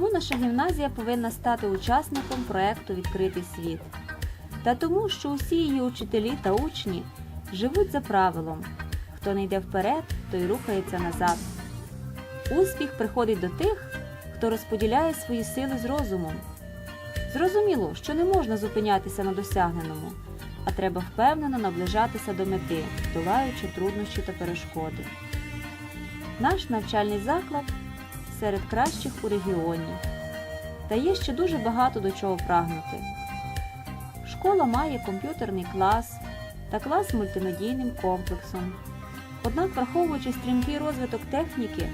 Чому наша гімназія повинна стати учасником проекту Відкритий світ? Та тому, що усі її учителі та учні живуть за правилом: хто не йде вперед, той рухається назад. Успіх приходить до тих, хто розподіляє свої сили з розумом. Зрозуміло, що не можна зупинятися на досягненому, а треба впевнено наближатися до мети, долаючи труднощі та перешкоди. Наш навчальний заклад серед кращих у регіоні. Та є ще дуже багато до чого прагнути. Школа має комп'ютерний клас та клас з мультимедійним комплексом. Однак, враховуючи стрімкий розвиток техніки,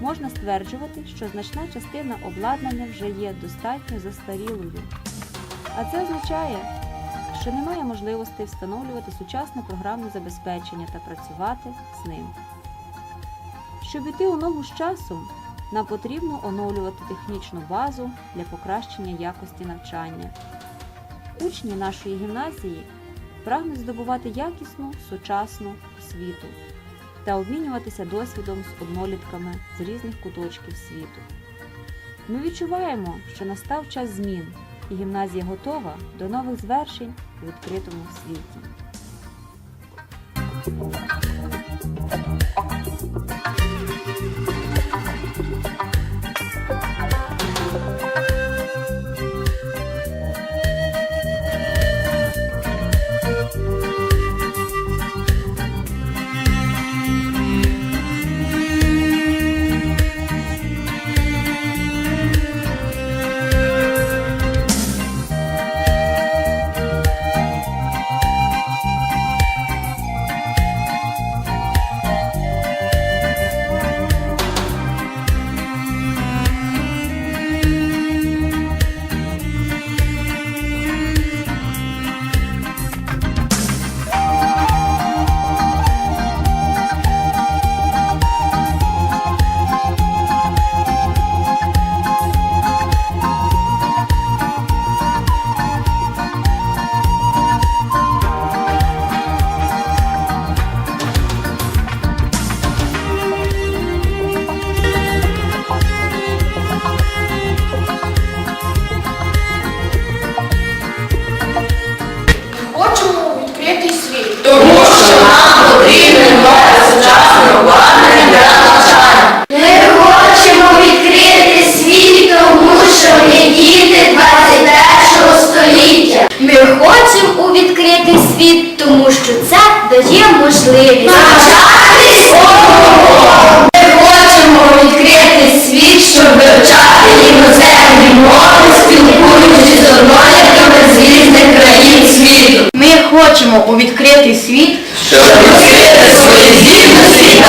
можна стверджувати, що значна частина обладнання вже є достатньо застарілою. А це означає, що немає можливості встановлювати сучасне програмне забезпечення та працювати з ним. Щоб іти у ногу з часом, нам потрібно оновлювати технічну базу для покращення якості навчання. Учні нашої гімназії прагнуть здобувати якісну сучасну освіту та обмінюватися досвідом з однолітками з різних куточків світу. Ми відчуваємо, що настав час змін, і гімназія готова до нових звершень у відкритому світі. Світ, тому що це дає можливість навчатись Ми хочемо відкрити світ, щоб вивчати іноземні мови, спілкуючись з однолітками з різних країн світу. Ми хочемо у відкритий світ. Щоб відкрити свої здібності